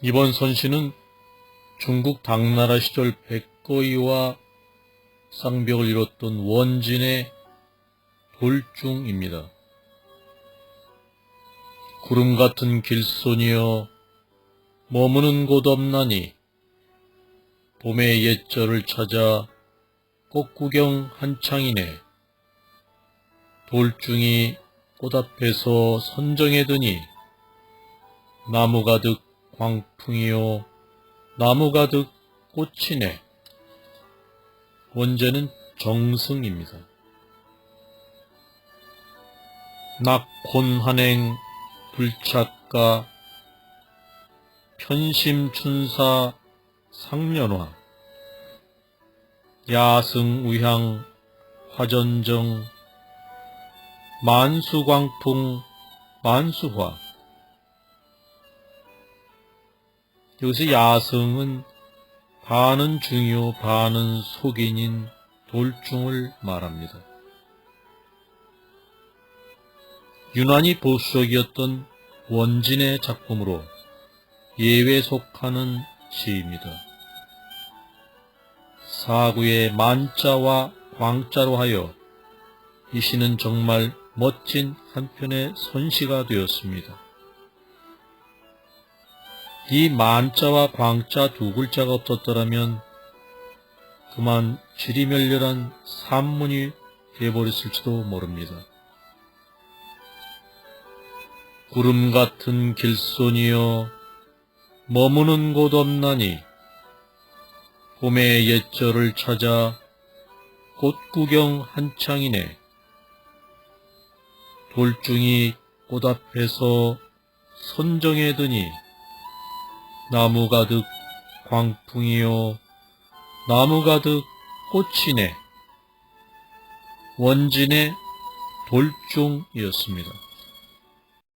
이번 선시는 중국 당나라 시절 백거이와 쌍벽을 이뤘던 원진의 돌중입니다. 구름 같은 길손이여 머무는 곳 없나니 봄의 옛절을 찾아 꽃구경 한창이네 돌중이 꽃 앞에서 선정해 드니 나무 가득 광풍이요 나무 가득 꽃이네 원제는 정승입니다. 낙혼한행 불착가 편심춘사 상년화 야승우향 화전정 만수광풍 만수화 여기서 야승은 반은 중요 반은 속인인 돌중을 말합니다. 유난히 보수적이었던 원진의 작품으로 예외 속하는 시입니다. 사구의 만자와 광자로 하여 이 시는 정말 멋진 한편의 선시가 되었습니다. 이 만자와 광자 두 글자가 없었더라면 그만 지리멸렬한 산문이 되어버렸을지도 모릅니다. 구름 같은 길손이여 머무는 곳 없나니 봄의 옛절을 찾아 꽃 구경 한창이네 돌중이 꽃 앞에서 선정해 드니 나무 가득 광풍이요 나무 가득 꽃이네 원진의 돌중이었습니다.